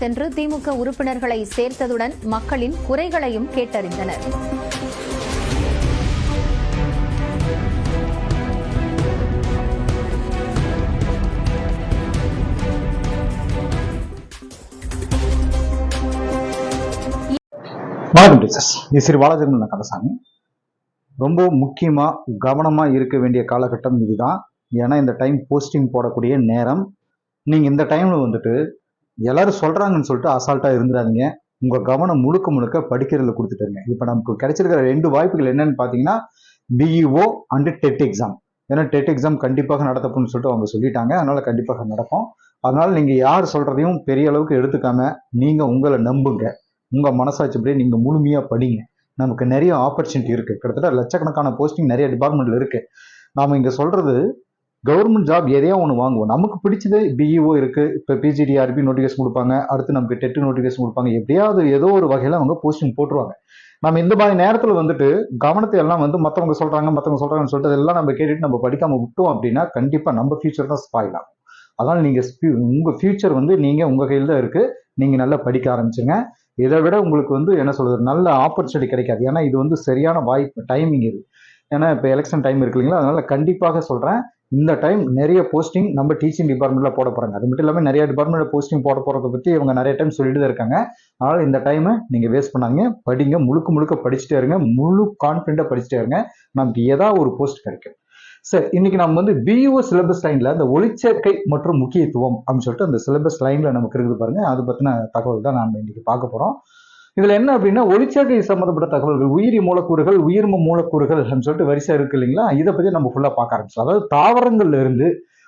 சென்று திமுக உறுப்பினர்களை சேர்த்ததுடன் மக்களின் குறைகளையும் கேட்டறிந்தனர். வணக்கம் டீச்சர்ஸ். இது ஸ்ரீ பாலாஜிரமன் கந்தசாமி. ரொம்ப முக்கியமாக கவனமாக இருக்க வேண்டிய காலகட்டம் இதுதான். ஏன்னா இந்த டைம் போஸ்டிங் போடக்கூடிய நேரம். நீங்கள் இந்த டைமில் வந்துட்டு எல்லாரும் சொல்கிறாங்கன்னு சொல்லிட்டு அசால்ட்டாக இருந்துடாதீங்க உங்கள் கவனம் முழுக்க முழுக்க படிக்கிறதுல கொடுத்துட்டுருங்க இப்போ நமக்கு கிடைச்சிருக்கிற ரெண்டு வாய்ப்புகள் என்னன்னு பார்த்தீங்கன்னா பிஇஓ அண்டு டெட் எக்ஸாம் ஏன்னா டெட் எக்ஸாம் கண்டிப்பாக நடத்தப்போன்னு சொல்லிட்டு அவங்க சொல்லிட்டாங்க. அதனால கண்டிப்பாக நடக்கும். அதனால நீங்கள் யார் சொல்கிறதையும் பெரிய அளவுக்கு எடுத்துக்காம நீங்கள் உங்களை நம்புங்க. உங்கள் மனசாட்சிப்படி நீங்கள் முழுமையாக படிங்க. நமக்கு நிறைய ஆப்பர்ச்சுனிட்டி இருக்குது கிட்டத்தட்ட லட்சக்கணக்கான போஸ்டிங் நிறைய டிபார்ட்மெண்ட்டில் இருக்குது நாம் இங்கே சொல்கிறது கவர்மெண்ட் ஜாப் எதையோ ஒன்று வாங்குவோம். நமக்கு பிடிச்சது பிஇஓ இருக்குது இப்போ பிஜிடிஆர்பி நோட்டிஃபிகேஷன் கொடுப்பாங்க அடுத்து நமக்கு டெட்டு நோட்டிஃபிகேஷன் கொடுப்பாங்க எப்படியாவது ஏதோ ஒரு வகையில் அவங்க போஸ்டிங் போட்டுருவாங்க. நம்ம இந்த மாதிரி நேரத்தில் வந்துட்டு கவனத்தை எல்லாம் வந்து மற்றவங்க சொல்கிறாங்க மற்றவங்க சொல்கிறாங்கன்னு சொல்லிட்டு அதெல்லாம் நம்ம கேட்டுட்டு நம்ம படிக்காமல் விட்டோம் அப்படின்னா கண்டிப்பாக நம்ம ஃபியூச்சர் தான் ஸ்பாயில் ஆகும். அதனால் நீங்கள் உங்கள் ஃபியூச்சர் வந்து நீங்கள் உங்கள் கையில் தான் இருக்குது நீங்கள் நல்லா படிக்க ஆரம்பிச்சுங்க இதை விட உங்களுக்கு வந்து என்ன சொல்கிறது நல்ல ஆப்பர்ச்சுனிட்டி கிடைக்காது. ஏன்னா இது வந்து சரியான வாய்ப்பு டைமிங் இது. ஏன்னா இப்போ எலெக்ஷன் டைம் இருக்கு இல்லைங்களா? அதனால் கண்டிப்பாக சொல்கிறேன் இந்த டைம் நிறைய போஸ்டிங் நம்ம டீச்சிங் டிபார்ட்மெண்ட்ல போட போறாங்க. அது மட்டும் இல்லாமல் நிறைய டிபார்ட்மெண்ட்ல போஸ்டிங் போட போறதை பற்றி இவங்க நிறைய டைம் சொல்லிட்டு தான் இருக்காங்க. அதனால இந்த டைமை நீங்க வேஸ்ட் பண்ணாங்க படிங்க. முழுக்க முழுக்க படிச்சுட்டே இருங்க. முழு கான்ஃபிடென்ட்டா படிச்சுட்டே இருங்க. நமக்கு ஏதாவது ஒரு போஸ்ட் கிடைக்கும். சார் இன்னைக்கு நம்ம வந்து பியூஓ சிலபஸ் லைன்ல இந்த ஒளிச்சேர்க்கை மற்றும் முக்கியத்துவம் அப்படின்னு சொல்லிட்டு அந்த சிலபஸ் லைன்ல நமக்கு இருக்குது பாருங்க. அது பத்தின தகவல் தான் நாம் இன்னைக்கு பார்க்க போறோம். இதில் என்ன அப்படின்னா ஒளிச்சேர்க்கை சம்மந்தப்பட்ட தகவல்கள் உயிரி மூலக்கூறுகள் உயிர்ம மூலக்கூறுகள் அப்படின்னு சொல்லிட்டு வரிசை இருக்கு இல்லைங்களா? இதை பற்றி நம்ம ஃபுல்லாக பார்க்க ஆரம்பிச்சோம் அதாவது தாவரங்கள்ல இருந்து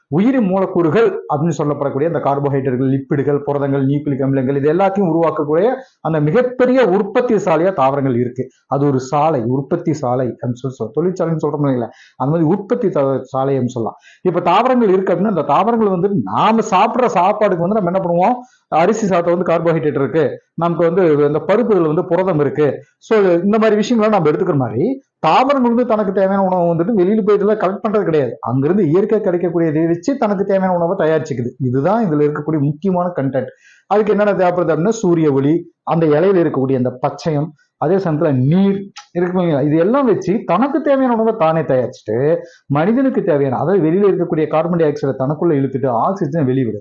உயிரி மூலக்கூறுகள் அப்படின்னு சொல்லப்படக்கூடிய அந்த கார்போஹைட்ரேட்டுகள் லிப்பிடுகள் புரதங்கள் நியூக்ளிக் அமிலங்கள் இது எல்லாத்தையும் உருவாக்கக்கூடிய அந்த மிகப்பெரிய உற்பத்தி சாலையா தாவரங்கள் இருக்கு. அது ஒரு சாலை உற்பத்தி சாலை அப்படின்னு சொல்லி தொழிற்சாலைன்னு சொல்றோம் இல்லைங்களா அந்த மாதிரி உற்பத்தி த- சாலை அப்படின்னு சொல்லலாம். இப்ப தாவரங்கள் இருக்கு அப்படின்னா அந்த தாவரங்கள் வந்து நாம சாப்பிட்ற சாப்பாடுக்கு வந்து நம்ம என்ன பண்ணுவோம்? அரிசி சாதம் வந்து கார்போஹைட்ரேட் இருக்கு. நமக்கு வந்து இந்த பருப்புகள் வந்து புரதம் இருக்கு. ஸோ இந்த மாதிரி விஷயங்களை நம்ம எடுத்துக்கிற மாதிரி தாவரங்கள் வந்து தனக்கு தேவையான உணவு வந்துட்டு வெளியில் போயிட்டு கலெக்ட் பண்றது கிடையாது. அங்கிருந்து இயற்கை கிடைக்கக்கூடியதை வச்சு தனக்கு தேவையான உணவை தயாரிச்சுக்குது. இதுதான் இதுல இருக்கக்கூடிய முக்கியமான கண்டென்ட் அதுக்கு என்னென்ன தேவைப்படுது அப்படின்னா சூரிய ஒளி அந்த இலையில இருக்கக்கூடிய அந்த பச்சையம் அதே சமயத்துல நீர் இருக்கு இது எல்லாம் வச்சு தனக்கு தேவையான உணவை தானே தயாரிச்சுட்டு மனிதனுக்கு தேவையான அதாவது வெளியில இருக்கக்கூடிய கார்பன் டை ஆக்சைடை தனக்குள்ள இழுத்துட்டு ஆக்சிஜனை வெளியிடுது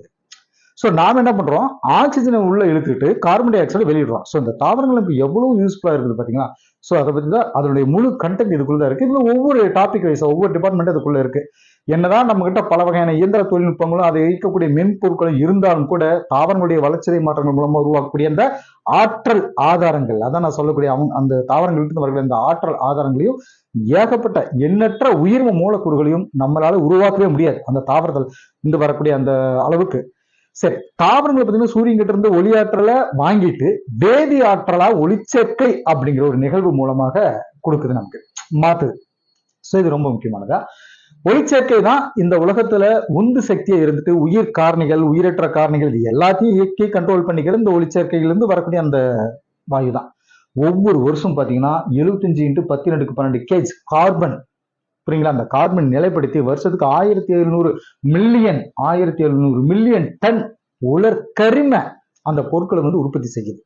ஸோ நாம் என்ன பண்றோம்? ஆக்சிஜனை உள்ள இழுத்துட்டு கார்பன் டை ஆக்சைடை வெளியிடுறோம். ஸோ இந்த தாவரங்கள் இப்போ எவ்வளவு யூஸ்ஃபுல்லா இருக்குது பார்த்தீங்களா ஸோ அதை பற்றி தான் அதனுடைய முழு கண்டென்ட் இதுக்குள்ளே தான் இதில் ஒவ்வொரு டாபிக் வைஸ் ஒவ்வொரு டிபார்ட்மெண்ட் அதுக்குள்ளே இருக்குது என்னதான் தான் நம்மக்கிட்ட பல வகையான இயந்திர தொழில்நுட்பங்களும் அதை இயக்கக்கூடிய மென்பொருட்களும் இருந்தாலும் கூட தாவரங்களுடைய வளர்ச்சிதை மாற்றங்கள் மூலமாக உருவாக்கக்கூடிய அந்த ஆற்றல் ஆதாரங்கள் அதான் நான் சொல்லக்கூடிய அவங்க அந்த தாவரங்களுக்கு வரக்கூடிய அந்த ஆற்றல் ஆதாரங்களையும் ஏகப்பட்ட எண்ணற்ற உயிர்ம மூலக்கூறுகளையும் நம்மளால உருவாக்கவே முடியாது. அந்த தாவரத்தில் இருந்து வரக்கூடிய அந்த அளவுக்கு. சரி தாவரங்களை பார்த்தீங்கன்னா சூரியன் கிட்ட இருந்து ஒளியாற்றலை வாங்கிட்டு வேதி ஆற்றலா ஒளிச்சேர்க்கை அப்படிங்கிற ஒரு நிகழ்வு மூலமாக கொடுக்குது நமக்கு. மாத்துது. ஸோ இது ரொம்ப முக்கியமானதா? ஒளிச்சேர்க்கை தான் இந்த உலகத்துல உந்து சக்தியை இருந்துட்டு உயிர் காரணிகள் உயிரற்ற காரணிகள் இது எல்லாத்தையும் இயக்கி கண்ட்ரோல் பண்ணிக்கிற இந்த ஒளிச்சேர்க்கையிலிருந்து வரக்கூடிய அந்த வாயு தான் ஒவ்வொரு வருஷம் பார்த்தீங்கன்னா எழுபத்தஞ்சு இன்ட்டு பத்து ரெண்டுக்கு பன்னெண்டு கேஜ் கார்பன் புரியுங்களா? அந்த கார்பன் நிலைப்படுத்தி வருஷத்துக்கு ஆயிரத்தி எழுநூறு மில்லியன் ஆயிரத்தி எழுநூறு மில்லியன் டன் உலர் கரிம அந்த பொருட்களை வந்து உற்பத்தி செய்யுது.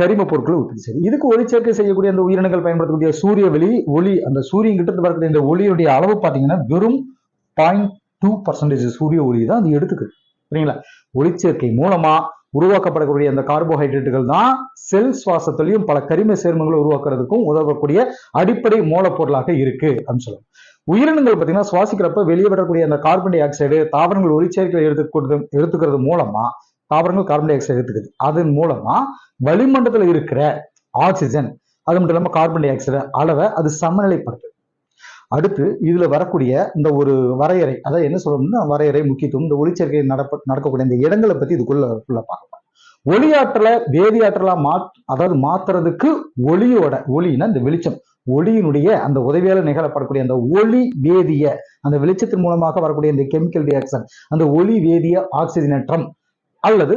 கரிம பொருட்களை உற்பத்தி செய்யுது. இதுக்கு ஒளிச்சேர்க்கை செய்யக்கூடிய அந்த உயிரினங்கள் பயன்படுத்தக்கூடிய சூரிய வெளி ஒளி அந்த சூரியன் கிட்ட வரக்கூடிய இந்த ஒளியுடைய அளவு பார்த்தீங்கன்னா வெறும் பாயிண்ட் டூ பர்சன்டேஜ் சூரிய ஒளி தான் அது எடுத்துக்குது. சரிங்களா ஒளிச்சேர்க்கை மூலமா உருவாக்கப்படக்கூடிய அந்த கார்போஹைட்ரேட்டுகள் தான் செல் சுவாசத்திலையும் பல கரிம சேர்மங்களை உருவாக்குறதுக்கும் உதவக்கூடிய அடிப்படை மூலப்பொருளாக இருக்கு அப்படின்னு சொல்லுவோம் உயிரினங்கள் பார்த்தீங்கன்னா சுவாசிக்கிறப்ப வெளியே விடக்கூடிய அந்த கார்பன் டை ஆக்சைடு தாவரங்கள் ஒளிச்சேர்க்கை எடுத்துக்கொண்டு எடுத்துக்கிறது மூலமா தாவரங்கள் கார்பன் டை ஆக்சைடு எடுத்துக்குது. அதன் மூலமா வளிமண்டலத்தில் இருக்கிற ஆக்சிஜன் அது மட்டும் இல்லாம கார்பன் டை ஆக்சைடு அளவை அது சமநிலைப்படுத்துது. அடுத்து இதுல வரக்கூடிய இந்த ஒரு வரையறை அதாவது என்ன சொல்லணும்னா வரையறை முக்கியத்துவம் இந்த ஒளிச்சேர்க்கை நடப்ப நடக்கக்கூடிய இந்த இடங்களை பத்தி இதுக்குள்ள பார்க்கலாம் ஒளியாற்றலை வேதியாற்றலா மாத் அதாவது மாத்துறதுக்கு ஒளியோட ஒளினா இந்த வெளிச்சம். ஒளியினுடைய அந்த உதவியால் நிகழப்படக்கூடிய அந்த ஒளி வேதிய அந்த வெளிச்சத்தின் மூலமாக வரக்கூடிய இந்த கெமிக்கல் ரியாக்ஷன் அந்த ஒளி வேதிய ஆக்சிஜனேற்றம் அல்லது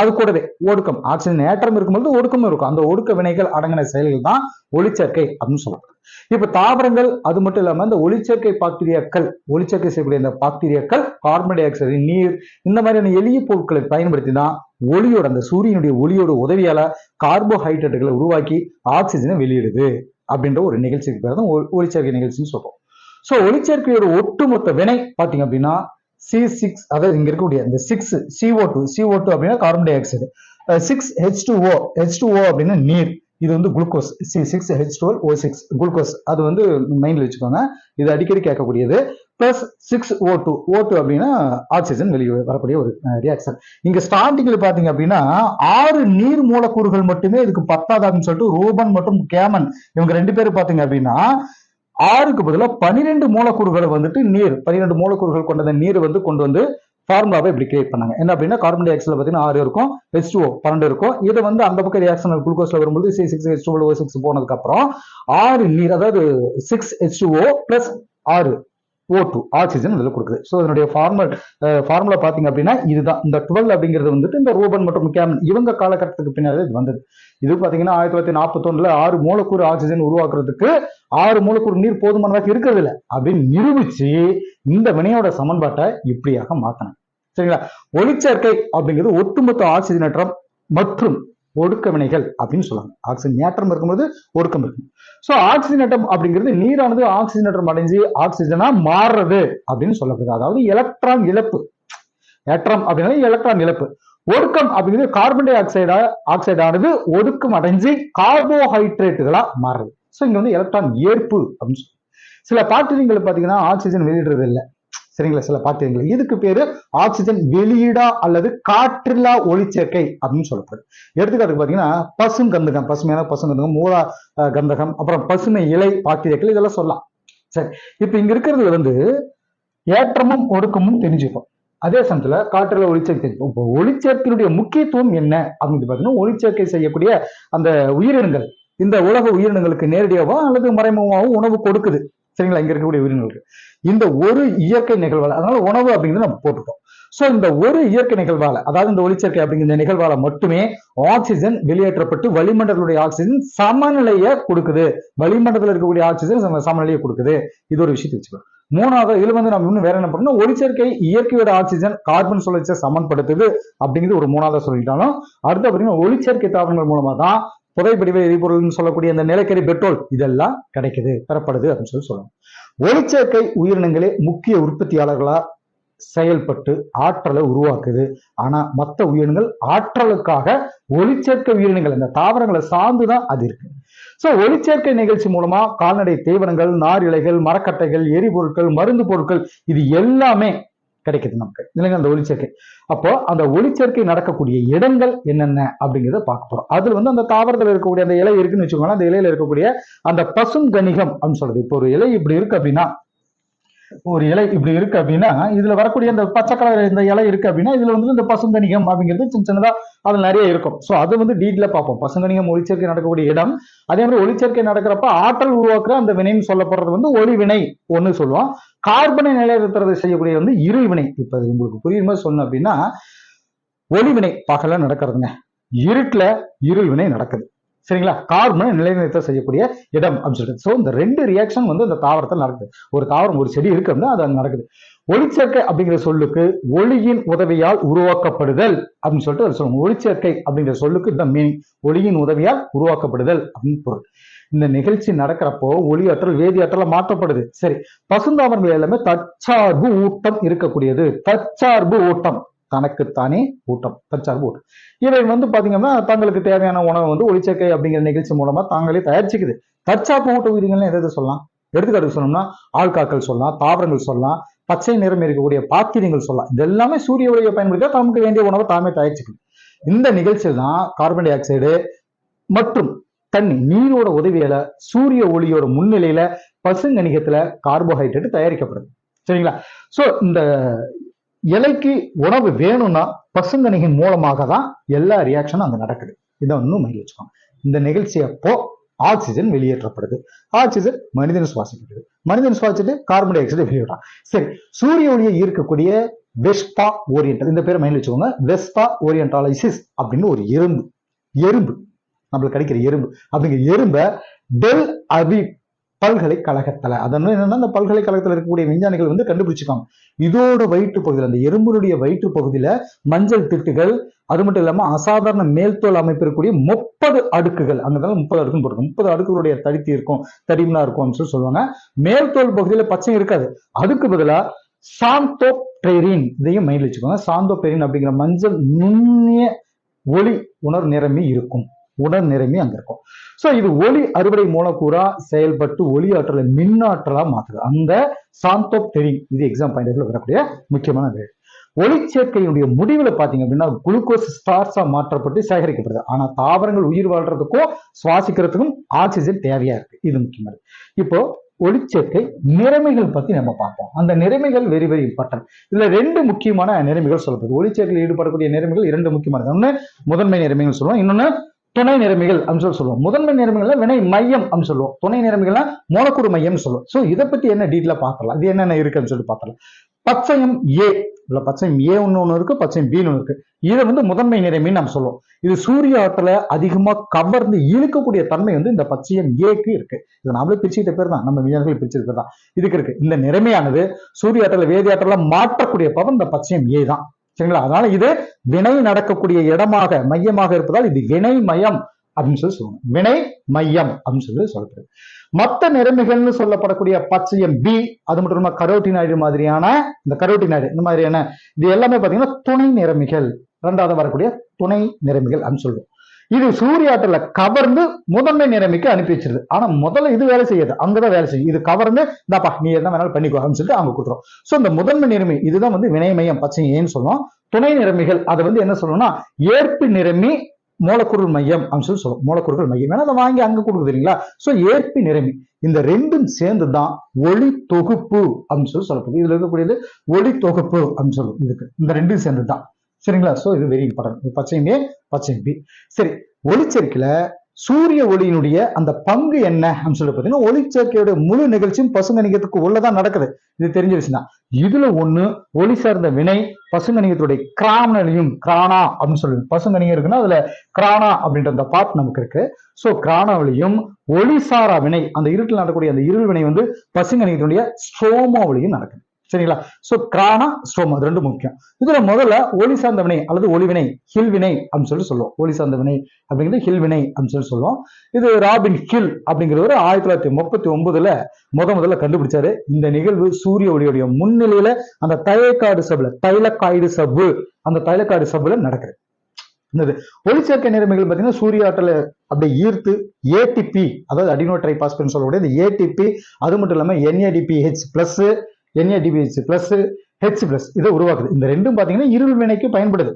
அது கூடவே ஒடுக்கம். ஆக்சிஜன் ஏற்றம் இருக்கும்போது ஒடுக்கமும் இருக்கும். அந்த ஒடுக்க வினைகள் அடங்கின செயல்கள் தான் ஒளிச்சேர்க்கை அப்படின்னு சொல்லப்படுது இப்ப தாவரங்கள் அது மட்டும் இல்லாம இந்த ஒளிச்சேர்க்கை பாக்டீரியாக்கள் ஒளிச்சேர்க்கை செய்யக்கூடிய இந்த பாக்டீரியாக்கள் கார்பன் டை ஆக்சைடு நீர் இந்த மாதிரியான எளிய பொருட்களை பயன்படுத்தி தான் ஒளியோட அந்த சூரியனுடைய ஒளியோட உதவியால கார்போஹைட்ரேட்டுகளை உருவாக்கி ஆக்சிஜனை வெளியிடுது. அப்படின்ற ஒரு நிகழ்ச்சிக்கு பேர் தான் ஒளிச்சேர்க்கை நிகழ்ச்சின்னு சொல்றோம். ஸோ ஒளிச்சேர்க்கையோட ஒட்டுமொத்த வினை பார்த்தீங்க அப்படின்னா சி சிக்ஸ் அதாவது இங்க இருக்கக்கூடிய இந்த six CO two CO two அப்படின்னா carbon dioxide six H two O H two O அப்படின்னா நீர் இது வந்து glucose C six H twelve O six glucose அது வந்து மைண்டில் வச்சுக்கோங்க. இது அடிக்கடி கேட்கக்கூடியது. Plus six O two O two அப்படின்னா ஆக்சிஜன் வெளியே வரக்கூடிய ஒரு ரியாக்சன் இங்க ஸ்டார்டிங்ல பாத்தீங்க அப்படின்னா ஆறு நீர் மூலக்கூறுகள் மட்டுமே இதுக்கு பத்தாதான்னு சொல்லிட்டு ரூபன் மற்றும் கேமன் இவங்க ரெண்டு பேரும் பாத்தீங்க அப்படின்னா ஆறுக்கு பதிலாக பனிரெண்டு மூலக்கூறுகளை வந்துட்டு நீர் பன்னிரெண்டு மூலக்கூறுகள் கொண்ட நீர் வந்து கொண்டு வந்து ஃபார்முலாவை இப்படி கிரியேட் பண்ணாங்க. என்ன அப்படின்னா கார்பன் டை ஆக்சைடில் பார்த்தீங்கன்னா ஆறு இருக்கும் ஹெச் டூ பன்னெண்டு இருக்கும். இதை வந்து அந்த பக்கம் ரியாக்ஷன் குளுக்கோஸில் வரும்போது C six H two O six போனதுக்கப்புறம் ஆறு நீர் அதாவது six H two O plus ஆறு ஓ டூ ஆக்சிஜன் இதில் கொடுக்குது. ஸோ அதனுடைய ஃபார்மல் ஃபார்முலா பார்த்தீங்க அப்படின்னா இதுதான். இந்த டுவெல் அப்படிங்கிறது வந்துட்டு இந்த ரூபன் மற்றும் கேமன் இவங்க காலகட்டத்துக்கு பின்னாடி இது வந்தது. இது பார்த்தீங்கன்னா ஆயிரத்தி தொள்ளாயிரத்தி நாற்பத்தொன்னுல ஆறு மூலக்கூறு ஆக்சிஜன் உருவாக்குறதுக்கு ஆறு மூலக்கூறு நீர் போதுமானதாக இருக்கிறது இல்லை அப்படின்னு நிரூபிச்சு இந்த வினையோட சமன்பாட்டை இப்படியாக மாற்றினாங்க சரிங்களா? ஒளிச்சேர்க்கை அப்படிங்கிறது ஒட்டுமொத்த ஆக்சிஜனேற்றம் மற்றும் ஒடுக்க வினைகள் அப்படின்னு சொல்லுவாங்க. ஆக்சிஜன் ஏற்றம் இருக்கும்போது ஒடுக்கம் இருக்கும். ஸோ ஆக்சிஜனேற்றம் அப்படிங்கிறது நீரானது ஆக்சிஜனேற்றம் அடைஞ்சு ஆக்சிஜனா மாறுறது அப்படின்னு சொல்லப்படுது. அதாவது எலக்ட்ரான் இழப்பு. ஏற்றம் அப்படின்னா எலக்ட்ரான் இழப்பு. ஒடுக்கம் அப்படிங்கிறது கார்பன் டை ஆக்சைடா ஆக்சைடானது ஒடுக்கம் அடைஞ்சு கார்போஹைட்ரேட்டுகளா மாறுறது ஸோ இங்க வந்து எலக்ட்ரான் ஏற்பு அப்படின்னு சொல்லுவாங்க. சில பாக்டீரியங்கள் பார்த்தீங்கன்னா ஆக்சிஜன் வெளியிடுறது இல்லை. சரிங்களா? சில பாக்டீரியங்கள் இதுக்கு பேரு ஆக்சிஜன் வெளியீடா அல்லது காற்றில்லா ஒளிச்சேர்க்கை அப்படின்னு சொல்லப்படுது. எடுத்துக்காட்டுக்கு பார்த்தீங்கன்னா பசும் கந்தகம். பசுமையான பசுங்கந்தகம் மூலா கந்தகம் அப்புறம் பசுமை இலை பாக்டீரியாக்கள் இதெல்லாம் சொல்லலாம். சரி. இப்போ இங்க இருக்கிறது வந்து ஏற்றமும் ஒடுக்கமும் தெரிஞ்சுப்போம். அதே சமயத்துல காற்றுல ஒளிச்சேர்க்கை இப்போ ஒளிச்சேர்க்கையினுடைய முக்கியத்துவம் என்ன அப்படின்னு பார்த்தீங்கன்னா ஒளிச்சேர்க்கை செய்யக்கூடிய அந்த உயிரினங்கள் இந்த உலக உயிரினங்களுக்கு நேரடியாகவோ அல்லது மறைமுகமாகவோ உணவு கொடுக்குது. சரிங்களா? இங்க இருக்கக்கூடிய உயிரினங்களுக்கு. இந்த ஒரு இயற்கை நிகழ்வால் அதனால உணவு அப்படிங்கிறது நம்ம போட்டுட்டோம். சோ இந்த ஒரு இயற்கை நிகழ்வால அதாவது இந்த ஒளிச்சேர்க்கை அப்படிங்கிற நிகழ்வால மட்டுமே ஆக்சிஜன் வெளியேற்றப்பட்டு வளிமண்டலத்துடைய ஆக்சிஜன் சமநிலையை கொடுக்குது. வளிமண்டலத்தில் இருக்கக்கூடிய ஆக்சிஜன் சமநிலையை கொடுக்குது. இது ஒரு விஷயத்தை வச்சுக்கணும். மூணாவது இதுல வந்து நம்ம இன்னும் வேற என்ன பண்ணணும்? ஒளிச்சேர்க்கை இயற்கையோட ஆக்சிஜன் கார்பன் சுழற்சியை சமன்படுத்துது அப்படிங்கிறது ஒரு மூணாவது சொல்லிட்டாலும் அடுத்து பார்த்தீங்கன்னா ஒளிச்சேர்க்கை தாவரங்கள் மூலமா தான் புதைப்படிவ எரிபொருள்னு சொல்லக்கூடிய அந்த நிலக்கரி பெட்ரோல் இதெல்லாம் கிடைக்குது பெறப்படுது அப்படின்னு சொல்லி சொல்லணும். ஒளிச்சேர்க்கை உயிரினங்களே முக்கிய உற்பத்தியாளர்களா செயல்பட்டு ஆற்றலை உருவாக்குது. ஆனா மற்ற உயிரினங்கள் ஆற்றலுக்காக ஒளிச்சேர்க்கை உயிரினங்கள் இந்த தாவரங்களை சார்ந்துதான் அது இருக்கு. ஸோ ஒளிச்சேர்க்கை நிகழ்ச்சி மூலமா கால்நடை தீவனங்கள் நார் இலைகள் மரக்கட்டைகள் எரிபொருட்கள் மருந்து பொருட்கள் இது எல்லாமே கிடைக்குது நமக்கு. இல்லைங்க அந்த ஒளிச்சேர்க்கை. அப்போ அந்த ஒளிச்சேர்க்கை நடக்கக்கூடிய இடங்கள் என்னென்ன அப்படிங்கிறத பார்க்க போறோம். அதுல வந்து அந்த தாவரத்துல இருக்கக்கூடிய அந்த இலை இருக்குன்னு வச்சுக்கோங்களேன் அந்த இலையில இருக்கக்கூடிய அந்த பசும் கணிகம் அப்படின்னு சொல்றது. இப்போ ஒரு இலை இப்படி இருக்கு அப்படின்னா ஒரு இலை இப்படி இருக்கு அப்படின்னா இதுல வரக்கூடிய இந்த பச்சை கலர் இந்த இலை இருக்கு அப்படின்னா இதுல வந்து இந்த பசுங்கணிகம் அப்படிங்கிறது சின்ன சின்னதா அதுல நிறைய இருக்கும். ஸோ அது வந்து டீட்டெயிலாக பார்ப்போம். பசுங்கணிகம் ஒளிச்சேர்க்கை நடக்கக்கூடிய இடம். அதே மாதிரி ஒளிச்சேர்க்கை நடக்கிறப்ப ஆற்றல் உருவாக்குற அந்த வினைன்னு சொல்லப்படுறது வந்து ஒளி வினை ஒன்று சொல்லுவோம். கார்பனை நிலைநிறுத்துறது செய்யக்கூடிய வந்து இரு வினை. இப்போ அது உங்களுக்கு புரியுற மாதிரி சொன்னோம் அப்படின்னா ஒளி வினை பகல நடக்கிறதுங்க. இருட்டுல இருள் வினை நடக்குது. சரிங்களா? கார்பனை நிலைநிறுத்த செய்யக்கூடிய இடம் அப்படின்னு சொல்லிட்டு. ஸோ இந்த ரெண்டு ரியாக்ஷன் வந்து இந்த தாவரத்தில் நடக்குது. ஒரு தாவரம் ஒரு செடி இருக்கு அது நடக்குது. ஒளிச்சேர்க்கை அப்படிங்கிற சொல்லுக்கு ஒளியின் உதவியால் உருவாக்கப்படுதல் அப்படின்னு சொல்லிட்டு அது சொல்லுவோம் ஒளிச்சேர்க்கை அப்படிங்கிற சொல்லுக்கு இந்த மீனிங் ஒளியின் உதவியால் உருவாக்கப்படுதல் அப்படின்னு பொருள். இந்த நிகழ்ச்சி நடக்கிறப்போ ஒளி ஆற்றல் வேதி ஆற்றல மாற்றப்படுது. சரி பசுந்தாவரங்கள் எல்லாமே தற்சார்பு ஊட்டம் இருக்கக்கூடியது. தற்சார்பு ஊட்டம். தனக்குத்தானே ஊட்டம் தற்சார்பு ஊட்டம். இவை வந்து பாத்தீங்கன்னா தங்களுக்கு தேவையான உணவை வந்து ஒளிச்சேர்க்கை அப்படிங்கிற நிகழ்ச்சி மூலமா தாங்களே தயாரிச்சுக்குது. தற்சார்பு ஊட்ட உயிரினங்கள் எதை சொல்லலாம்? எடுத்துக்காட்டுக்கு சொன்னோம்னா ஆள்காக்கள் சொல்லலாம் தாவரங்கள் சொல்லலாம் பச்சை நிறம் இருக்கக்கூடிய பாத்திரங்கள் சொல்லலாம். இது எல்லாமே சூரிய ஒளியை பயன்படுத்தி தமக்கு வேண்டிய உணவை தாமே தயாரிச்சுக்குது. இந்த நிகழ்ச்சியில் தான் கார்பன் டை ஆக்சைடு மற்றும் தண்ணி நீரோட உதவியில சூரிய ஒளியோட முன்னிலையில பசுங்கணிகத்துல கார்போஹைட்ரேட் தயாரிக்கப்படுது. சரிங்களா? சோ இந்த இலைக்கு உணவு வேணும்னா பசுங்கணிகின் மூலமாக தான் எல்லா ரியாக்ஷனும் அங்கே நடக்குது. இதை இன்னும் மைண்ட் வச்சுக்கோங்க இந்த நிகழ்ச்சி அப்போ ஆக்சிஜன் வெளியேற்றப்படுது. ஆக்சிஜன் மனிதன் சுவாசிக்கிறது. மனிதன் சுவாசிச்சுட்டு கார்பன் டை ஆக்சைடு வெளியிடுறான். சரி சூரிய ஒளியை ஈர்க்கக்கூடிய வெஸ்பா ஓரியன்டல் இந்த பேரை மைண்ட் வச்சுக்கோங்க. வெஸ்பா ஓரியன்டாலைசிஸ் அப்படின்னு ஒரு எறும்பு எறும்பு. நம்மளுக்கு கிடைக்கிற எறும்பு. அப்படிங்கிற எறும்பை டெல் அபி பல்கலைக்கழகத்தில். அதனால என்னென்னா அந்த பல்கலைக்கழகத்தில் இருக்கக்கூடிய விஞ்ஞானிகள் வந்து கண்டுபிடிச்சிக்காங்க இதோட வயிற்று பகுதியில் அந்த எறும்பினுடைய வயிற்று பகுதியில் மஞ்சள் திட்டுகள் அது மட்டும் இல்லாமல் அசாதாரண மேல்தோல் அமைப்பு இருக்கக்கூடிய முப்பது அடுக்குகள். அங்கதால முப்பது அடுக்குன்னு போட்டிருக்கும் முப்பது அடுக்குகளுடைய தடித்தி இருக்கும் தடிமனா இருக்கும் அப்படின்னு சொல்லி சொல்லுவாங்க. மேல்தோல் பகுதியில் பச்சை இருக்காது. அதுக்கு பதிலாக சாந்தோ சாந்தோபெரின் இதையும் மைண்ட் வச்சுக்கோங்க. சாந்தோபெரின் அப்படிங்கிற மஞ்சள் நுண்ணிய ஒளி உணர் நிறமி இருக்கும். உடல் நிறமி அங்க இருக்கும். சோ இது ஒளி அறுவடை மூலக்கூறா செயல்பட்டு ஒளி ஆற்றலை மின்னாற்றலா மாத்துது. அந்த தெரி இது எக்ஸாம் பாயிண்ட் வரக்கூடிய முக்கியமான வேலை ஒளிச்சேர்க்கையுடைய முடிவுல பாத்தீங்க அப்படின்னா குளுக்கோஸ் ஸ்டார்ஸா மாற்றப்பட்டு சேகரிக்கப்படுது. ஆனா தாவரங்கள் உயிர் வாழ்றதுக்கும் சுவாசிக்கிறதுக்கும் ஆக்சிஜன் தேவையா இருக்கு. இது முக்கியமானது. இப்போ ஒளிச்சேர்க்கை நிலைமைகள் பத்தி நம்ம பார்ப்போம். அந்த நிலைமைகள் வெரி வெரி இம்பார்ட்டன்ட் இதுல ரெண்டு முக்கியமான நிலைமைகள் சொல்லப்படுது. ஒளிச்சேர்க்கையில் ஈடுபடக்கூடிய நிலைமைகள் இரண்டு முக்கியமானது. ஒண்ணு முதன்மை நிலைமைகள் சொல்லுவோம். இன்னொன்னு துணை நிலைமைகள் அப்படின்னு சொல்லி சொல்லுவோம். முதன்மை நிறமிகள் வினை மையம் அப்படின்னு சொல்லுவோம். துணை நிலைமைகள்னா மூலக்கூறு மையம் சொல்லுவோம். ஸோ இதை பத்தி என்ன டீட்டெயிலா பார்க்கலாம் இது என்னென்ன இருக்குன்னு சொல்லி பார்க்கலாம் பச்சையம் ஏ இல்ல பச்சையம் ஏ ஒன்று ஒன்று இருக்கு பச்சையம் பி ஒன்று இருக்கு. இதை வந்து முதன்மை நிலைமைன்னு நம்ம சொல்லுவோம். இது சூரிய ஆற்றல அதிகமா கவர்ந்து இழுக்கக்கூடிய தன்மை வந்து இந்த பச்சையம் ஏக்கு இருக்கு. இது நாமளே பிரிச்சுக்கிட்ட பேர் தான். நம்ம விஞ்ஞானிகள் பிரிச்சுட்டு பேர் தான். இதுக்கு இருக்கு. இந்த நிலைமையானது சூரிய ஆற்றல வேதி ஆற்றல மாற்றக்கூடிய பவர் இந்த பச்சையம் ஏ தான். சரிங்களா? அதனால இது வினை நடக்கக்கூடிய இடமாக மையமாக இருப்பதால் இது வினை மையம் அப்படின்னு சொல்லி சொல்லுவாங்க. வினை மையம் அப்படின்னு சொல்லி சொல்லப்படுது மற்ற நிறமிகள்னு சொல்லப்படக்கூடிய பச்சையம் பி அது மட்டும் இல்லாம கரோட்டினாய்டு மாதிரியான இந்த கரோட்டினாய்டு இந்த மாதிரியான இது எல்லாமே பார்த்தீங்கன்னா துணை நிறமிகள் ரெண்டாவது வரக்கூடிய துணை நிறமிகள் அப்படின்னு சொல்லுவோம். இது சூரிய ஆற்றல கவர்ந்து முதன்மை நிலைமைக்கு அனுப்பி வச்சிருது. ஆனா முதல்ல இது வேலை செய்யாது. அங்கதான் வேலை செய்யும். இது கவர்ந்து இந்தாப்பா நீ என்ன வேணாலும் பண்ணிக்கோ அப்படின்னு சொல்லிட்டு அவங்க கொடுத்துரும் சோ இந்த முதன்மை நிறமி இதுதான் வந்து வினைமயம் பச்சை ஏன்னு சொல்லுவோம். துணை நிறமிகள் அதை வந்து என்ன சொல்லணும்னா ஏற்பு நிறமி மூலக்குருள் மையம் அப்படின்னு சொல்லி சொல்லுவோம். மூலக்கூறுகள் மையம். ஏன்னா அதை வாங்கி அங்க கொடுக்குது இல்லைங்களா? சோ ஏற்பி நிறமி இந்த ரெண்டும் சேர்ந்து தான் ஒளி தொகுப்பு அப்படின்னு சொல்லி சொல்லப்படுது. இதுல இருக்கக்கூடியது ஒளி தொகுப்பு அப்படின்னு சொல்லுவோம். இதுக்கு. இந்த ரெண்டும் சேர்ந்து தான் சரிங்களா? ஸோ இது வெரி இம்பார்ட்டன்ட் பச்சையும் ஏ பச்சையும் பி சரி ஒளிச்சேர்க்கையில் சூரிய ஒளியினுடைய அந்த பங்கு என்ன அப்படின்னு சொல்லி பார்த்தீங்கன்னா ஒளிச்சேர்க்கையோட முழு நிகழ்ச்சியும் பசுங்கணிகத்துக்கு உள்ளதான் நடக்குது. இது தெரிஞ்ச விஷயம் தான். இதுல ஒண்ணு ஒளி சார்ந்த வினை பசுங்கணிகத்துடைய கிராமனையும் கிரானா அப்படின்னு சொல்லுவோம் பசுங்கணிகம் இருக்குன்னா அதுல கிரானா அப்படின்ற அந்த பாட் நமக்கு இருக்கு. ஸோ கிரானாவிலையும் ஒளிசாரா வினை அந்த இருட்டில் நடக்கக்கூடிய அந்த இருள் வினை வந்து பசுங்கணிகத்துடைய ஸ்ட்ரோமாவிலையும் நடக்குது. சரிங்களா? சோ கிரானா ஸ்ட்ரோமா அது ரெண்டும் முக்கியம். இதுல முதல்ல ஒளி சார்ந்த வினை அல்லது ஒளிவினை ஹில் வினை அப்படின்னு சொல்லி சொல்லுவோம். ஒளி சார்ந்த வினை அப்படிங்கிறது ஹில் வினை அப்படின்னு சொல்லி சொல்லுவோம். இது ராபின் ஹில் அப்படிங்கிறவர் ஆயிரத்தி தொள்ளாயிரத்தி முப்பத்தி ஒன்பதுல முத முதல்ல கண்டுபிடிச்சாரு. இந்த நிகழ்வு சூரிய ஒளியுடைய முன்னிலையில அந்த தைலக்காடு சபுல தைலக்காய்டு சபு அந்த தைலக்காடு சபுல நடக்குது. என்னது? ஒளிச்சேர்க்கை நிலைமைகள் பார்த்தீங்கன்னா சூரிய ஆற்றலை அப்படியே ஈர்த்து ஏடிபி அதாவது அடினோ ட்ரைபாஸ்பேட் சொல்லக்கூடிய இந்த ஏடிபி அது மட்டும் இல்லாமல் NADP H plus NADPH plus H plus இதை உருவாக்குது. இந்த ரெண்டும் பார்த்தீங்கன்னா இருள் வினைக்கு பயன்படுது.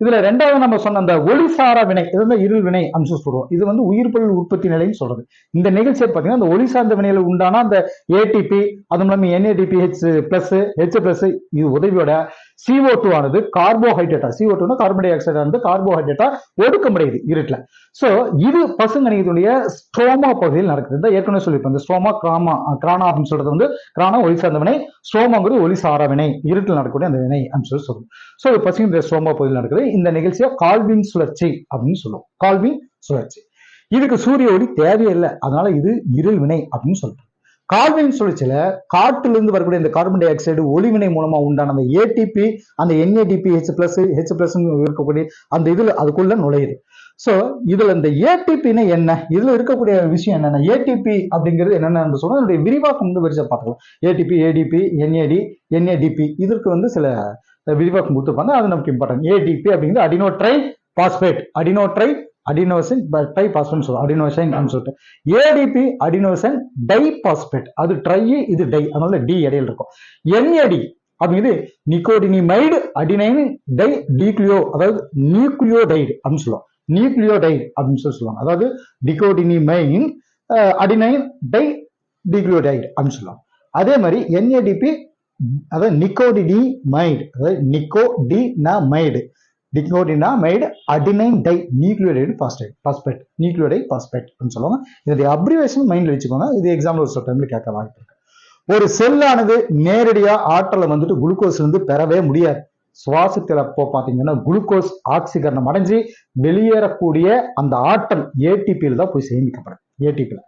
இதுல ரெண்டாவது நம்ம சொன்ன அந்த ஒளிசாரா வினை இது வந்து இருள் வினை அம்சம் சொல்றோம். இது வந்து உயிர் பொருள் உற்பத்தி நிலைன்னு சொல்றது. இந்த நிகழ்ச்சியை பார்த்தீங்கன்னா அந்த ஒளி சார்ந்த வினையில உண்டான அந்த ஏடிபி அதுவும் இல்லாமல் NADP H plus H plus இது உதவியோட சிஓ டூ ஆனது கார்போஹைட்ரேட்டா சிஓ டூனா கார்பன் டை ஆக்சைடு ஆனது கார்போஹைட்ரேட்டா ஒடுக்க முடியுது இருட்டில். சோ இது பசுங்கணிகத்துடைய ஸ்ட்ரோமா பகுதியில் நடக்குது. இந்த ஏற்கனவே சொல்லியிருப்போம் இந்த ஸ்ட்ரோமா கிராமா கிரானா அப்படின்னு சொல்றது வந்து கிரானா ஒளி சார்ந்த வினை ஸ்ட்ரோமாங்கிறது ஒளி சாரா வினை இருட்டில் நடக்கக்கூடிய அந்த வினை அப்படின்னு சொல்லி சொல்லுவோம் ஸோ இது பசுங்கிற ஸ்ட்ரோமா பகுதியில் நடக்குது. இந்த நிகழ்ச்சியை கால்வின் சுழற்சி அப்படின்னு சொல்லுவோம். கால்வின் சுழற்சி. இதுக்கு சூரிய ஒளி தேவையில்லை. அதனால இது இருள் வினை அப்படின்னு சொல்றோம். கார்பன் சுழற்சியில காற்றிலிருந்து வரக்கூடிய இந்த கார்பன் டை ஆக்சைடு ஒளிவினை மூலமா உண்டான அந்த ஏடிபி அந்த NADP H plus H plus இருக்கக்கூடிய அந்த இதுல அதுக்குள்ள நுழையுது. ஸோ இதுல இந்த ஏடிபின்னு என்ன? இதுல இருக்கக்கூடிய விஷயம் என்னன்னா ஏடிபி அப்படிங்கிறது என்னென்னு சொன்னா அதனுடைய விரிவாக்கம் வந்து வரிசை பார்த்துக்கலாம். ஏடிபி ஏடிபி என்ஏடி என்ஏடிபி இதற்கு வந்து சில விரிவாக்கம் கொடுத்துருப்பாங்க. அது நமக்கு இம்பார்ட்டன்ட் ஏடிபி அப்படிங்கிறது அடினோட்ரை பாஸ்பேட் அடினோட்ரை அடினோசின் டை பாஸ்பேட் சொல்லுவோம் அடினோசைன் சொல்லிட்டு. ஏடிபி அடினோசன் டை பாஸ்பேட் அது ட்ரை இது டை அதனால டி இடையில இருக்கும். என்ஏடி அப்படிங்கிறது நிக்கோடினிமைடு அடினைன் டை டீக்ளியோ அதாவது நியூக்ளியோடைடு அப்படின்னு சொல்லுவோம். நியூக்ளியோடைடு அப்படின்னு சொல்லி சொல்லுவாங்க. அதாவது டிகோடினிமைன் அடினைன் டை டிக்ளியோடைடு அப்படின்னு சொல்லுவாங்க. அதே மாதிரி என்ஏடிபி அதாவது நிக்கோடினிமைடு அதாவது nicotinamide டிக்னோடினா maid adenine dinucleotide phosphate phosphate nucleotide phosphate அப்படின்னு சொல்லுவாங்க. இதோடைய அப்ரிவேஷன் மைண்டில் வச்சுக்கோங்க. இது எக்ஸாம்பிள் ஒரு டைம்ல கேட்க வாய்ப்பு இருக்கு. ஒரு செல்லானது நேரடியாக ஆற்றலை வந்துட்டு குளுக்கோஸ்லேருந்து பெறவே முடியாது. சுவாசத்தில் அப்போ பார்த்தீங்கன்னா குளுக்கோஸ் ஆக்சிகரணம் அடைஞ்சு வெளியேறக்கூடிய அந்த ஆற்றல் ஏடிபியில் தான் போய் சேமிக்கப்படும் ஏடிபியில்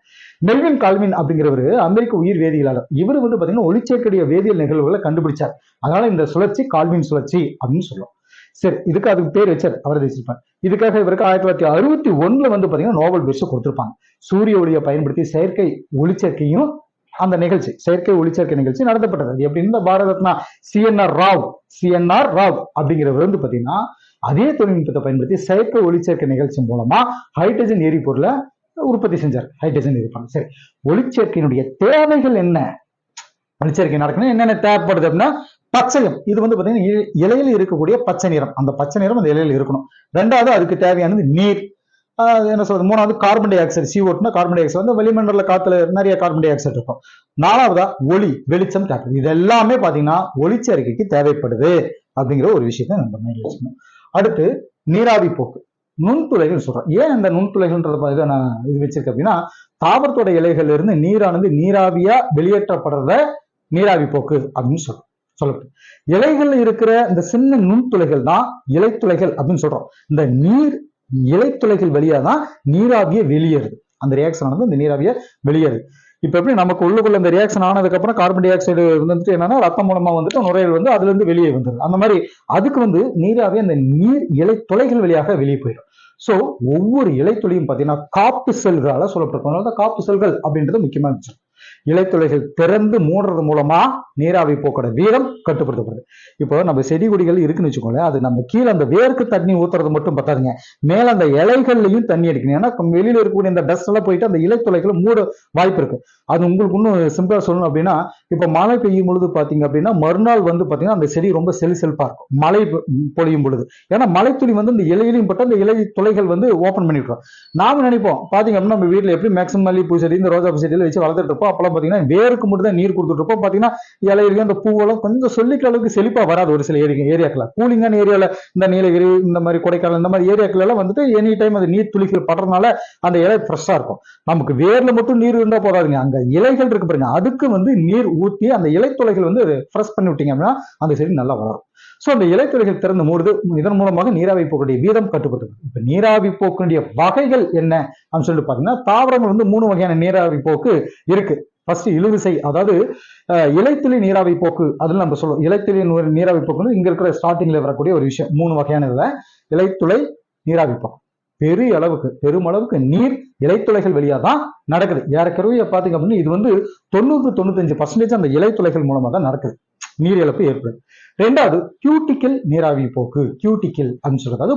மெல்வின் கால்வின் அப்படிங்கிறவர் அமெரிக்க உயிர் வேதியியலாளர். இவர் வந்து பார்த்தீங்கன்னா ஒளிச்சேர்க்கடிய வேதியியல் நிகழ்வுகளை கண்டுபிடிச்சார். அதனால இந்த சுழற்சி கால்வின் சுழற்சி அப்படின்னு சொல்லுவோம். சரி இதுக்கு அதுக்கு பேர் வச்சார் அவர் வச்சிருப்பார் இதுக்காக இவருக்கு ஆயிரத்தி தொள்ளாயிரத்தி அறுபத்தி ஒன்றுல வந்து பார்த்தீங்கன்னா நோபல் பரிசு கொடுத்துருப்பாங்க. சூரிய ஒளியை பயன்படுத்தி செயற்கை ஒளிச்சேர்க்கையும் அந்த நிகழ்ச்சி செயற்கை ஒளிச்சேர்க்கை நிகழ்ச்சி நடத்தப்பட்டது. அது இந்த பாரத ரத்னா சிஎன்ஆர் ராவ் சிஎன்ஆர் ராவ் அப்படிங்கிறவர் வந்து பார்த்தீங்கன்னா அதே தொழில்நுட்பத்தை பயன்படுத்தி செயற்கை ஒளிச்சேர்க்கை நிகழ்ச்சி மூலமா ஹைட்ரஜன் எரிபொருளை உற்பத்தி செஞ்சார். ஹைட்ரஜன் எரிபொருள். சரி ஒளிச்சேர்க்கையினுடைய தேவைகள் என்ன? பனிச்சரிக்கை நடக்கணும் என்னென்ன தேவைப்படுது அப்படின்னா பச்சையம் இது வந்து பார்த்தீங்கன்னா இ- இலையில இருக்கக்கூடிய பச்சை நிறம். அந்த பச்சை நிறம் அந்த இலையில இருக்கணும். ரெண்டாவது அதுக்கு தேவையானது நீர். என்ன சொல்றது? மூணாவது கார்பன் டை ஆக்சைடு சி ஓட்டுனா கார்பன் டை ஆக்சைடு வந்து வளிமண்டல காத்துல நிறைய கார்பன் டை ஆக்சைடு இருக்கும். நாலாவதா ஒளி வெளிச்சம் தேவை இது எல்லாமே பாத்தீங்கன்னா ஒளிச்சேர்க்கைக்கு தேவைப்படுது அப்படிங்கிற ஒரு விஷயத்தை நம்ம மைண்ட்ல வச்சுக்கணும் அடுத்து நீராவி போக்கு. நுண்துளைகள் சொல்றோம். ஏன் இந்த நுண்துளைகள்ன்றத நான் இது வச்சிருக்கேன் அப்படின்னா தாவரத்தோட இலைகள்ல இருந்து நீரானது நீராவியா வெளியேற்றப்படுறத நீராவி போக்கு அப்படின்னு சொல்றோம். சொல்லப்படுது இலைகள்ல இருக்கிற இந்த சின்ன நுண்துளைகள் தான் இலைத்துளைகள் அப்படின்னு சொல்றோம். இந்த நீர் இலைத்துளைகள் வழியா தான் நீராவியை வெளியேறுது. அந்த ரியாக்ஷன் ஆனது இந்த நீராவியை வெளியேறுது. இப்ப எப்படி நமக்கு உள்ளுக்குள்ள இந்த ரியாக்ஷன் ஆனதுக்கு அப்புறம் கார்பன் டை ஆக்சைடு வந்துட்டு என்னன்னா ரத்தம் மூலமா வந்துட்டு நுரையல் வந்து அதுல இருந்து வெளியே வந்துருது. அந்த மாதிரி அதுக்கு வந்து நீராவி அந்த நீர் இலை துளைகள் வழியாக வெளியே போயிடும். சோ ஒவ்வொரு இலைத்துளையும் பாத்தீங்கன்னா காப்பு செல்களால சொல்லப்பட்டிருக்கும். அதனால காப்பு செல்கள் அப்படின்றது முக்கியமான விஷயம் இலைத்துளைகள் திறந்து மூடுறது மூலமா நீராவி போக்கோட வீதம் கட்டுப்படுத்தப்படுது. இப்போ நம்ம செடி கொடிகள் இருக்குன்னு வச்சுக்கோங்களேன் அது நம்ம கீழே அந்த வேர்க்கு தண்ணி ஊத்துறது மட்டும் பத்தாதுங்க மேல அந்த இலைகள்லையும் தண்ணி அடிக்கணும். ஏன்னா வெளியில இருக்கக்கூடிய இந்த டஸ்ட் எல்லாம் போயிட்டு அந்த இலைத்துளைகளை மூட வாய்ப்பு இருக்கு. அது உங்களுக்கு இன்னும் சிம்பிளா சொல்லணும் அப்படின்னா இப்ப மழை பெய்யும் பொழுது பாத்தீங்க அப்படின்னா மறுநாள் வந்து பாத்தீங்கன்னா அந்த செடி ரொம்ப செல் செல்பா இருக்கும். மழை பொழியும் பொழுது. ஏன்னா மழைத்துளி வந்து இந்த இலையிலையும் பட்டு அந்த இலை துளைகள் வந்து ஓபன் பண்ணிவிட்டுரும் நாம நினைப்போம் பாத்தீங்க அப்படின்னா நம்ம வீட்டுல எப்படி மேக்ஸிமம் பூ செடி இந்த ரோஜா பூ செடியில வச்சு வளர்த்துட்டு இருப்போம் அப்பெல்லாம் பாத்தீங்கன்னா வேருக்கு மட்டும் தான் நீர் கொடுத்துட்டு இருப்போம். பாத்தீங்கன்னா இலையில அந்த பூவெல்லாம் கொஞ்சம் சொல்லிக்கிற அளவுக்கு செழிப்பா வராது ஒரு சில ஏரியா ஏரியாக்கள் கூலிங்கான ஏரியால இந்த நீலகிரி இந்த மாதிரி கொடைக்கானல் இந்த மாதிரி ஏரியாக்கள் எல்லாம் வந்துட்டு எனி டைம் அந்த நீர் துளிகள் படுறதுனால அந்த இலை ஃப்ரெஷ்ஷா இருக்கும். நமக்கு வேர்ல மட்டும் நீர் இருந்தா போதாதுங்க. அங்க இலைகள் இருக்கு பாருங்க. அதுக்கு வந்து நீர் ஊத்தி அந்த இலைத்துளைகள் வந்து ஃப்ரெஷ் பண்ணி விட்டீங்க அப்படின்னா அந்த செடி நல்லா வளரும். சோ அந்த இலைத்துறைகள் திறந்து மூடுது. இதன் மூலமாக நீராவி போக்குடைய வீதம் கட்டுப்பட்டது இப்போ நீராவி போக்குடைய வகைகள் என்ன? அப்படின்னு சொல்லிட்டு பாத்தீங்கன்னா தாவரங்கள் வந்து மூணு வகையான நீராவி போக்கு இருக்கு. ஃபர்ஸ்ட் இழுவிசை அதாவது இலைத்துளி நீராவி போக்கு அதில் நம்ம சொல்லுவோம் இலைத்துளி நீராவி போக்குன்னு இங்க இருக்கிற ஸ்டார்டிங்ல வரக்கூடிய ஒரு விஷயம். மூணு வகையான இதுல இலைத்துளை நீராவி போக்கு. பெரிய அளவுக்கு பெருமளவுக்கு நீர் இலைத்துளைகள் வழியாக தான் நடக்குது. ஏறக்குறைய பார்த்தீங்க அப்படின்னா இது வந்து தொண்ணூறு தொண்ணூத்தஞ்சு பர்சன்டேஜ் அந்த இலைத்துளைகள் மூலமா தான் நடக்குது. நீர் இழப்பு ஏற்படுது ரெண்டாவது கியூட்டிக்கல் நீராவி போக்கு. கியூட்டிக்கல் அப்படின்னு சொல்றது. அது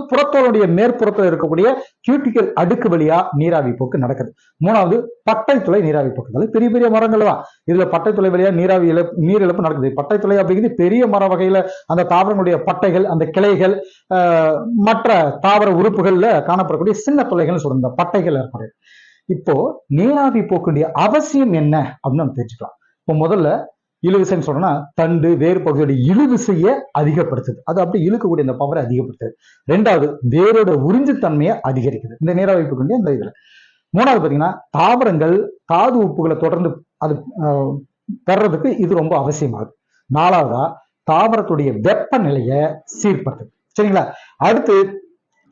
மேற்புறத்தில் இருக்கக்கூடிய கியூட்டிக்கல் அடுக்கு வழியா நீராவி போக்கு நடக்குது. மூணாவது பட்டை துளை நீராவி போக்கு. அதாவது பெரிய பெரிய மரங்கள் தான். இதுல பட்டை துளை வழியா நீராவி இழப்பு நீர் இழப்பு நடக்குது. பட்டை துளை அப்படிங்கிறது பெரிய மர வகையில அந்த தாவரங்களுடைய பட்டைகள் அந்த கிளைகள் ஆஹ், மற்ற தாவர உறுப்புகள்ல காணப்படக்கூடிய சின்ன துளைகள் சொல்றது. பட்டைகள் ஏற்படுது. இப்போ நீராவி போக்குடைய அவசியம் என்ன அப்படின்னு நம்ம தெரிஞ்சுக்கலாம். இப்போ முதல்ல இழுவிசைன்னு சொன்னா தண்டு வேறு பகுதியோட இழுவிசையை அதிகப்படுத்துது. அது அப்படி இழுக்கக்கூடிய அந்த பவரை அதிகப்படுத்துது. ரெண்டாவது வேரோட உறிஞ்சுத்தன்மையை அதிகரிக்குது. இந்த நீராவி கொண்டே அந்த இதுல. மூணாவது பார்த்தீங்கன்னா தாவரங்கள் தாது உப்புகளை தொடர்ந்து அது பெறதுக்கு இது ரொம்ப அவசியமாகுது. நாலாவதா தாவரத்துடைய வெப்பநிலையை சீர்படுத்துது. சரிங்களா? அடுத்து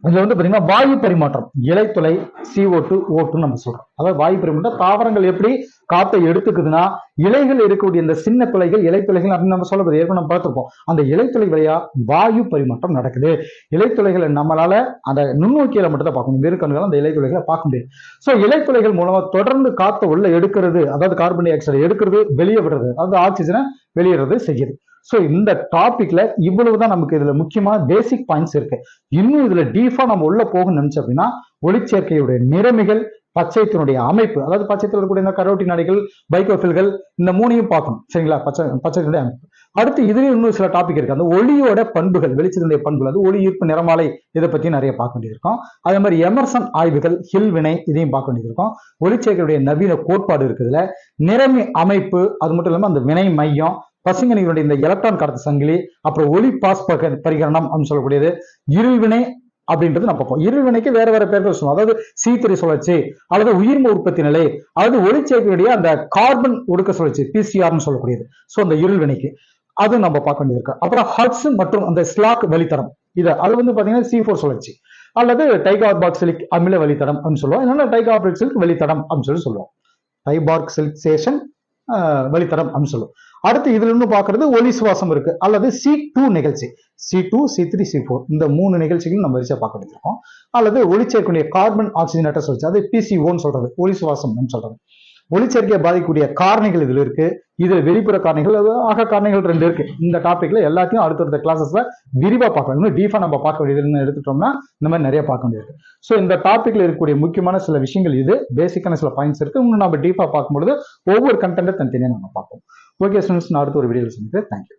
இதுல வந்து பாத்தீங்கன்னா வாயு பரிமாற்றம் இலைத்துளை சிஓ டூ ஓட்டுன்னு நம்ம சொல்றோம். அதாவது வாயு பரிமாற்றம் தாவரங்கள் எப்படி காத்தை எடுத்துக்குதுன்னா இலைகள் இருக்கக்கூடிய இந்த சின்ன துளைகள் இலைத்துளைகள் அப்படின்னு நம்ம சொல்லப்படுது ஏற்கனவே நம்ம பார்த்திருப்போம். அந்த இலைத்துளை வழியா வாயு பரிமாற்றம் நடக்குது. இலைத்துளைகளை நம்மளால அந்த நுண்ணோக்கியில மட்டும் தான் பார்க்க முடியும் வெறும் அந்த இலைத்துளைகளை பார்க்க முடியாது. ஸோ இலைத்துளைகள் மூலமா தொடர்ந்து காத்தை உள்ள எடுக்கிறது அதாவது கார்பன் டை ஆக்சைடு எடுக்கிறது வெளியே விடுறது அதாவது ஆக்சிஜனை வெளியிடுறது செய்யுது. ஸோ இந்த டாபிக்ல இவ்வளவுதான் நமக்கு இதுல முக்கியமான பேசிக் பாயிண்ட்ஸ் இருக்கு. இன்னும் இதுல டீஃபா நம்ம உள்ள போகணும்னு நினைச்சோம் அப்படின்னா ஒளிச்சேர்க்கையுடைய நிறமிகள் பச்சையத்தினுடைய அமைப்பு அதாவது பச்சையத்தில் இருக்கக்கூடிய இந்த கரோட்டி நடைகள் பைக்கோஃபில்கள் இந்த மூணையும் பார்க்கணும். சரிங்களா? பச்சை பச்சைத்தினுடைய அமைப்பு. அடுத்து இதுலயும் இன்னும் சில டாபிக் இருக்கு. அந்த ஒளியோட பண்புகள் வெளிச்சத்தினுடைய பண்புகள் அது ஒளி ஈர்ப்பு நிறமாலை இதை பத்தி நிறைய பார்க்க வேண்டியிருக்கும். அதே மாதிரி எமர்சன் ஆய்வுகள் ஹில் வினை இதையும் பார்க்க வேண்டியிருக்கோம். ஒளிச்சேர்க்கையுடைய நவீன கோட்பாடு இருக்குதுல நிறமி அமைப்பு அது மட்டும் இல்லாம அந்த வினை மையம் பசுங்கனிகளுடைய இந்த எலக்ட்ரான் கடத்து சங்கிலி அப்புறம் ஒளி பாஸ் பரிகரணம் அப்படின்னு சொல்லக்கூடியது. இருள்வினை அப்படின்றது நம்ம பார்ப்போம். இருவினைக்கு வேற வேற பேர்கள் சொல்லுவோம். அதாவது சீத்திரை சுழற்சி அல்லது உயிர்ம உற்பத்தி நிலை அல்லது ஒளிச்சேர்க்கையுடைய அந்த கார்பன் ஒடுக்க சுழற்சி பிசிஆர்னு சொல்லக்கூடியது. ஸோ அந்த இருள்வினைக்கு அது நம்ம பார்க்க வேண்டியது அப்புறம் ஹட்ஸ் மற்றும் அந்த ஸ்லாக் வழித்தடம். இது அது வந்து பாத்தீங்கன்னா சி ஃபோர் சுழற்சி அல்லது டைகார்பாக்சிலிக் அமில வழித்தடம் அப்படின்னு சொல்லுவோம். இல்லைன்னா டைகார்பாக்சிலிக் வழித்தடம் அப்படின்னு சொல்லி சொல்லுவோம். டைபார்க்சிலிக்சேஷன் வழித்தடம் அப்படின்னு சொல்லுவோம். அடுத்து இதுல இருந்து பார்க்கறது ஒலி சுவாசம் இருக்கு. அல்லது சி டூ நிகழ்ச்சி. C two C three C four இந்த மூணு நிகழ்ச்சிகளும் நம்ம வரிசையா பார்க்க வேண்டியிருக்கோம். அல்லது ஒளிச்சேர்க்கக்கூடிய கார்பன் ஆக்சிஜனேட்டர் சொல்லிச்சு. அது பிசிஓன்னு சொல்றது. ஒலி சுவாசம் சொல்றது. ஒளிச்சேர்க்கையை பாதிக்கக்கூடிய காரணிகள் இதில் இருக்கு. இதில் வெளிப்புற காரணிகள் அது ஆக காரணிகள் ரெண்டு இருக்கு. இந்த டாபிக்ல எல்லாத்தையும் அடுத்தடுத்த கிளாஸஸ்ல விரிவா பார்க்கணும் இன்னும் டீஃபா நம்ம பார்க்க வேண்டியதுன்னு எடுத்துட்டோம்னா இந்த மாதிரி நிறைய பார்க்க வேண்டியது. ஸோ இந்த டாபிக்ல இருக்கக்கூடிய முக்கியமான சில விஷயங்கள் இது. பேசிக்கான சில பாயிண்ட்ஸ் இருக்கு. இன்னும் நம்ம டீஃபா பார்க்கும்பொழுது ஒவ்வொரு கண்டென்ட்டை தனித்தனியாக நம்ம பார்ப்போம். ஓகே ஸ்டூடெண்ட்ஸ் நான் அடுத்த ஒரு வீடியோ சந்திக்கிறேன். தேங்க்யூ